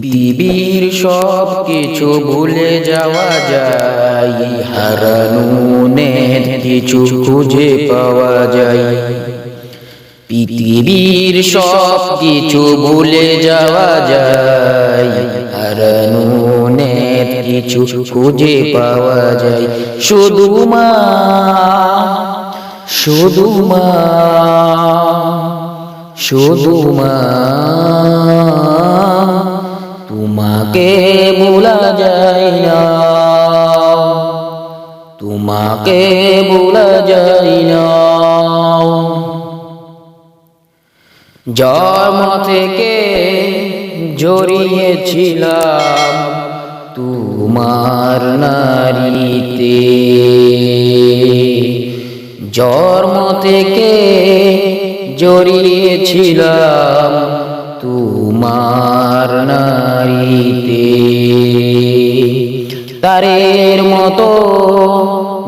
পৃথিবীর সব কিছু ভুলে যাওয়া যায়, হারানুনের কিছু খুঁজে পাওয়া যায়। পৃথিবীর সব কিছু ভুলে যাওয়া যায়, হারানুনের কিছু খুঁজে পাওয়া যায়। শুধু মা শুধু মা শুধু মা। তোমাকে ভোলা যায় না। তোমাকে ভোলা যায় না। জন্ম থেকে জড়িয়েছিলাম তোমার নারীতে জন্ম থেকে জড়িয়েছিলাম তোমার নারীতে তারের মতো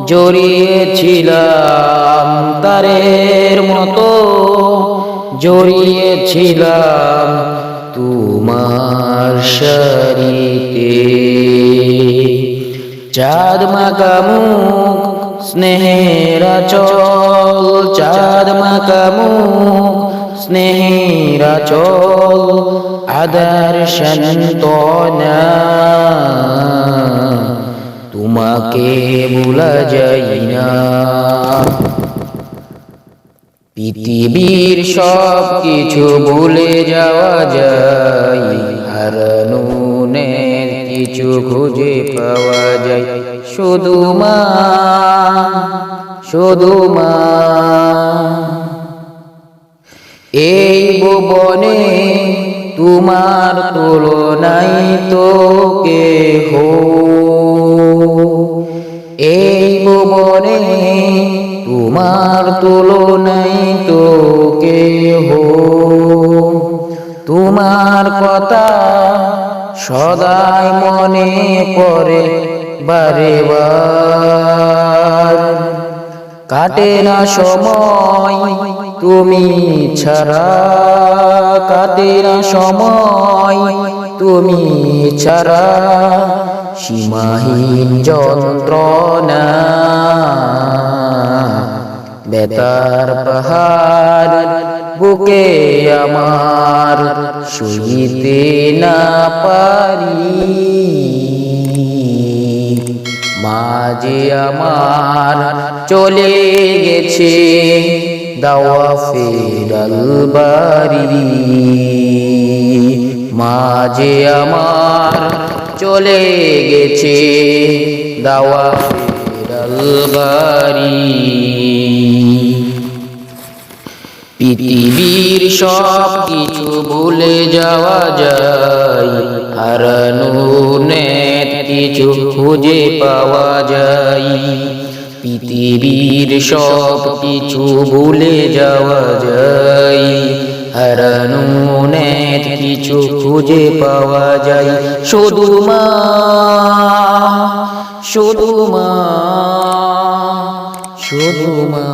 জড়িয়েছিলাম, তারের মতো জড়িয়েছিলাম তোমার শরীতে চাঁদ মাকামুখ স্নেহের চল চাঁদ মাকামুখ স্নেহের চল আদার সন্তনা তোমাকে ভুলা যাই না। পৃথিবীর সব কিছু ভুলে যাওয়া যায় হারানুনের কিছু খুঁজে পাওয়া যায়। শুধু মা শুধু মা। ভুবনে তোমার তুলনাই তো কেহ। এই ভুবনে তোমার তুলনাই তো কেহ। তোমার কথা সদাই মনে পড়ে বারে বার। কাটে না সময়, তুমি ছাড়া কাটে না সময়, তুমি ছাড়া সীমাহীন যন্ত্রণা, বেতার পাহাড় বুকে আমার শুইতে না পারি। মাঝে আমার চলে গেছে দাওয়া ফেরাল বাড়ি মাঝে আমার চলে গেছে দাওয়া ফেরাল বাড়ি পৃথিবীর সব কিছু ভুলে যাওয়া যায় হারানুনের কিছু খুঁজে পাওয়া যায়। পৃথিবীর সব কিছু ভুলে যাওয়া যায়। হারানুনের কিছু খুঁজে পাওয়া যায়। শুধু মা শুধু মা শুধু মা।